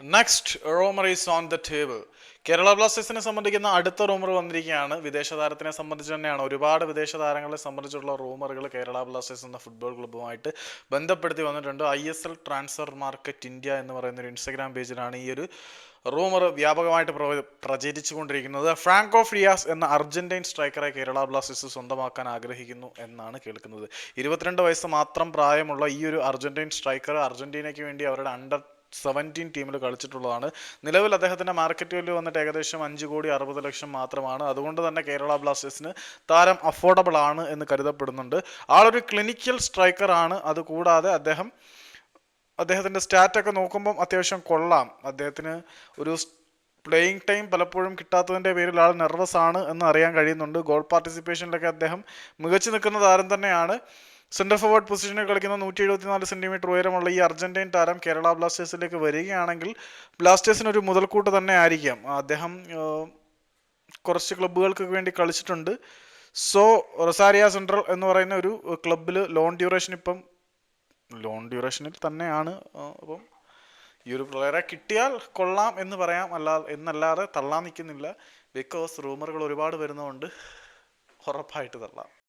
Next rumour is on the table Kerala ബ്ലാസ്റ്റേഴ്സിനെ സംബന്ധിക്കുന്ന അടുത്ത റൂമർ വന്നിരിക്കുകയാണ്. വിദേശ താരത്തിനെ സംബന്ധിച്ച് തന്നെയാണ് ഒരുപാട് വിദേശ താരങ്ങളെ സംബന്ധിച്ചുള്ള റൂമറുകൾ കേരള ബ്ലാസ്റ്റേഴ്സ് എന്ന ഫുട്ബോൾ ക്ലബ്ബുമായിട്ട് ബന്ധപ്പെടുത്തി വന്നിട്ടുണ്ട്. I S L transfer market India എന്ന് പറയുന്ന ഒരു ഇൻസ്റ്റഗ്രാം പേജിലാണ് ഈ ഒരു റൂമർ വ്യാപകമായിട്ട് പ്രചരിച്ചുകൊണ്ടിരിക്കുന്നത്. ഫ്രാങ്കോ ഫ്രിയാസ് എന്ന അർജന്റൈൻ സ്ട്രൈക്കറെ കേരള ബ്ലാസ്റ്റേഴ്സ് സ്വന്തമാക്കാൻ ആഗ്രഹിക്കുന്നു എന്നാണ് കേൾക്കുന്നത്. ഇരുപത്തിരണ്ട് വയസ്സ് മാത്രം പ്രായമുള്ള ഈ ഒരു അർജന്റൈൻ സ്ട്രൈക്കർ അർജന്റീനയ്ക്ക് വേണ്ടി അവരുടെ അണ്ടർ സെവന്റീൻ ടീമിൽ കളിച്ചിട്ടുള്ളതാണ്. നിലവിൽ അദ്ദേഹത്തിന്റെ മാർക്കറ്റ് വാല്യൂ വന്നിട്ട് ഏകദേശം അഞ്ച് കോടി അറുപത് ലക്ഷം മാത്രമാണ്. അതുകൊണ്ട് തന്നെ കേരള ബ്ലാസ്റ്റേഴ്സിന് താരം അഫോർഡബിൾ ആണ് എന്ന് കരുതപ്പെടുന്നുണ്ട്. ആളൊരു ക്ലിനിക്കൽ സ്ട്രൈക്കർ ആണ്. അതുകൂടാതെ അദ്ദേഹം അദ്ദേഹത്തിന്റെ സ്റ്റാറ്റൊക്കെ നോക്കുമ്പം അത്യാവശ്യം കൊള്ളാം. അദ്ദേഹത്തിന് ഒരു പ്ലേയിങ് ടൈം പലപ്പോഴും കിട്ടാത്തതിന്റെ പേരിൽ ആൾ നെർവസ് ആണ് എന്ന് അറിയാൻ കഴിയുന്നുണ്ട്. ഗോൾ പാർട്ടിസിപ്പേഷനിലൊക്കെ അദ്ദേഹം മികച്ചു നിൽക്കുന്ന താരം തന്നെയാണ്. സെന്റർ ഫോർവേഡ് പൊസിഷനിൽ കളിക്കുന്ന നൂറ്റി എഴുപത്തിനാല് സെന്റിമീറ്റർ ഉയരമുള്ള ഈ അർജന്റീൻ താരം കേരള ബ്ലാസ്റ്റേഴ്സിലേക്ക് വരികയാണെങ്കിൽ ബ്ലാസ്റ്റേഴ്സിന് ഒരു മുതൽക്കൂട്ട് തന്നെ ആയിരിക്കാം. അദ്ദേഹം കുറച്ച് ക്ലബുകൾക്ക് വേണ്ടി കളിച്ചിട്ടുണ്ട്. സോ റൊസാരിയ സെൻട്രൽ എന്ന് പറയുന്ന ഒരു ക്ലബിൽ ലോൺ ഡ്യൂറേഷൻ ഇപ്പം ലോൺ ഡ്യൂറേഷനിൽ തന്നെയാണ് അപ്പം ഈ ഒരു പ്ലെയറെ കിട്ടിയാൽ കൊള്ളാം എന്ന് പറയാം. അല്ലാ എന്നല്ലാതെ തള്ളാൻ നിൽക്കുന്നില്ല. ബിക്കോസ് റൂമറുകൾ ഒരുപാട് വരുന്നതുകൊണ്ട് ഉറപ്പായിട്ട് തള്ളാം.